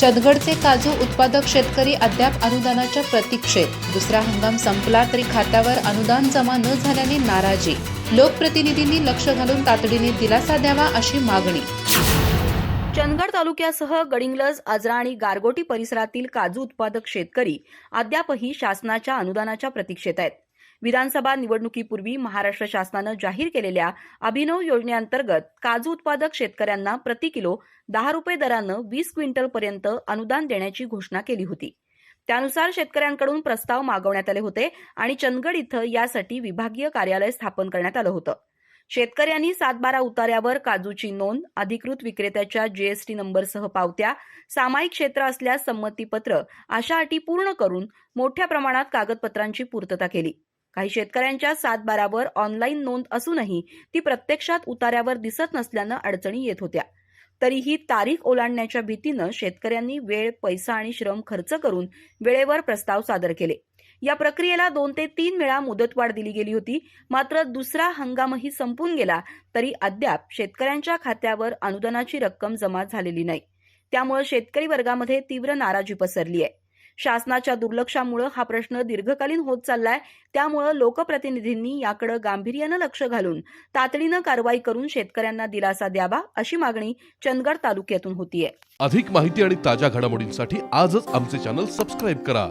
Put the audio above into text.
चंदगडचे काजू उत्पादक शेतकरी अद्याप अनुदानाच्या प्रतीक्षेत. दुसरा हंगाम संपला तरी खात्यावर अनुदान जमा न झाल्याने नाराजी. लोकप्रतिनिधींनी लक्ष घालून तातडीने दिलासा द्यावा अशी मागणी. चंदगड तालुक्यासह गडिंग्लज आजरा आणि गारगोटी परिसरातील काजू उत्पादक शेतकरी अद्यापही शासनाच्या अनुदानाच्या प्रतीक्षेत आहेत. विधानसभा निवडणुकीपूर्वी महाराष्ट्र शासनानं जाहीर केलेल्या अभिनव योजनेअंतर्गत काजू उत्पादक शेतकऱ्यांना प्रति किलो दहा रुपये दरानं वीस क्विंटलपर्यंत अनुदान देण्याची घोषणा केली होती. त्यानुसार शेतकऱ्यांकडून प्रस्ताव मागवण्यात आले होते आणि चंदगड इथं यासाठी विभागीय कार्यालय स्थापन करण्यात आलं होतं. शेतकऱ्यांनी सातबारा उतार्यावर काजूची नोंद अधिकृत विक्रेत्याच्या जीएसटी नंबरसह पावत्या सामायिक क्षेत्र असल्यास संमतीपत्र अशा अटी पूर्ण करून मोठ्या प्रमाणात कागदपत्रांची पूर्तता केली. काही शेतकऱ्यांच्या सातबारावर ऑनलाईन नोंद असूनही ती प्रत्यक्षात उतार्यावर दिसत नसल्यानं अडचणी येत होत्या. तरीही तारीख ओलांडण्याच्या भीतीनं शेतकऱ्यांनी वेळ पैसा आणि श्रम खर्च करून वेळेवर प्रस्ताव सादर केले. या प्रक्रियेला दोन ते तीन वेळा मुदतवाढ दिली गेली होती. मात्र दुसरा हंगामही संपून गेला तरी अद्याप शेतकऱ्यांच्या खात्यावर अनुदानाची रक्कम जमा झालेली नाही. त्यामुळे शेतकरी वर्गामध्ये तीव्र नाराजी पसरली आहे. शासनाच्या दुर्लक्षामुळे हा प्रश्न दीर्घकालीन होत चाललाय. त्यामुळे लोकप्रतिनिधींनी याकडे गांभीर्यानं लक्ष घालून तातडीनं कारवाई करून शेतकऱ्यांना दिलासा द्यावा अशी मागणी चंदगड तालुक्यातून होतीये. अधिक माहिती आणि ताज्या घडामोडींसाठी आजच आमचे चॅनल सबस्क्राईब करा.